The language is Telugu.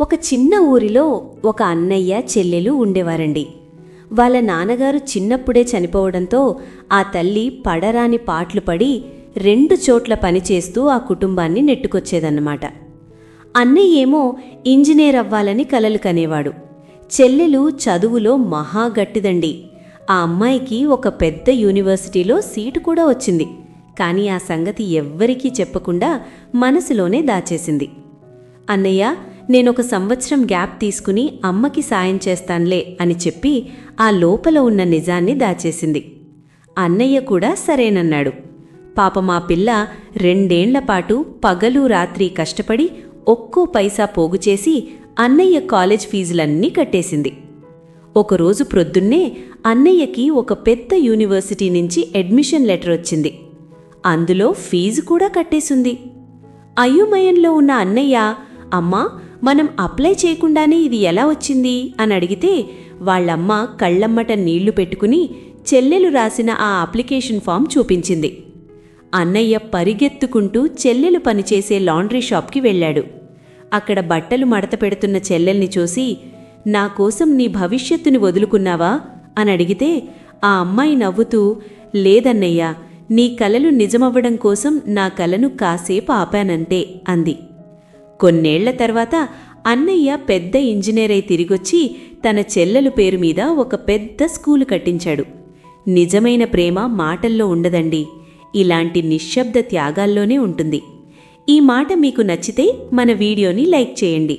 ఒక చిన్న ఊరిలో ఒక అన్నయ్య చెల్లెలు ఉండేవారండి. వాళ్ళ నాన్నగారు చిన్నప్పుడే చనిపోవడంతో ఆ తల్లి పడరాని పాట్లు పడి రెండు చోట్ల పనిచేస్తూ ఆ కుటుంబాన్ని నెట్టుకొచ్చేదన్నమాట. అన్నయ్య ఏమో ఇంజనీర్ అవ్వాలని కలలు కనేవాడు. చెల్లెలు చదువులో మహా గట్టిదండి. ఆ అమ్మాయికి ఒక పెద్ద యూనివర్సిటీలో సీటు కూడా వచ్చింది. కానీ ఆ సంగతి ఎవ్వరికీ చెప్పకుండా మనసులోనే దాచేసింది. అన్నయ్య నేనొక సంవత్సరం గ్యాప్ తీసుకుని అమ్మకి సాయం చేస్తాన్లే అని చెప్పి ఆ లోపల ఉన్న నిజాన్ని దాచేసింది. అన్నయ్య కూడా సరేనన్నాడు. పాప మా పిల్ల రెండేండ్ల పాటు పగలు రాత్రి కష్టపడి ఒక్కో పైసా పోగుచేసి అన్నయ్య కాలేజ్ ఫీజులన్నీ కట్టేసింది. ఒకరోజు ప్రొద్దున్నే అన్నయ్యకి ఒక పెద్ద యూనివర్సిటీ నుంచి అడ్మిషన్ లెటర్ వచ్చింది. అందులో ఫీజు కూడా కట్టేసింది. అయోమయంలో ఉన్న అన్నయ్య అమ్మా మనం అప్లై చేయకుండానే ఇది ఎలా వచ్చింది? అని అడిగితే వాళ్ళమ్మ కళ్ళమ్మట నీళ్ళు పెట్టుకుని చెల్లెలు రాసిన ఆ అప్లికేషన్ ఫామ్ చూపించింది. అన్నయ్య పరిగెత్తుకుంటూ చెల్లెలు పనిచేసే లాండ్రీ షాప్కి వెళ్ళాడు. అక్కడ బట్టలు మడత పెడుతున్న చెల్లెల్ని చూసి నా కోసం నీ భవిష్యత్తుని వదులుకున్నావా? అని అడిగితే ఆ అమ్మాయి నవ్వుతూ లేదన్నయ్య నీ కలలు నిజమవ్వడం కోసం నా కలను కాసేపు ఆపానంతే అంది. కొన్నేళ్ళ తర్వాత అన్నయ్య పెద్ద ఇంజనీర్ అయి తిరిగొచ్చి తన చెల్లెలు పేరు మీద ఒక పెద్ద స్కూలు కట్టించాడు. నిజమైన ప్రేమ మాటల్లో ఉండదండి. ఇలాంటి నిశ్శబ్ద త్యాగాల్లోనే ఉంటుంది. ఈ మాట మీకు నచ్చితే మన వీడియోని లైక్ చేయండి.